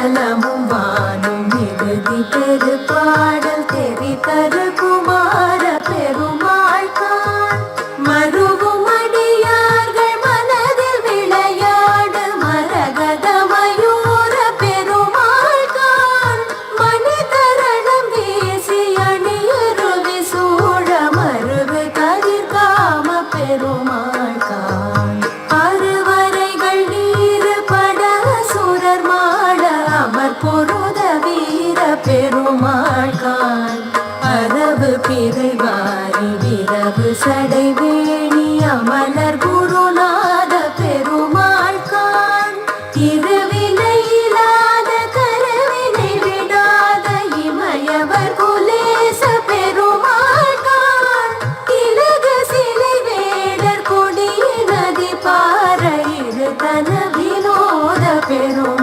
மண்டலமும் வானும் இறுதி பெரு பாடல் தெரி பொருத வீர பெருமாள் கான். அரபு பிறைவாரி விரவு சடைவேணி அமலர் குருநாத பெருமாள் கான். திருவினை இல்லாத கருவினை விடாத இமயவர் குலேச பெருமாள் கான். திலக சிலை வேடர் கொடிய நதி பாறையில் தன வினோத பெருமாள்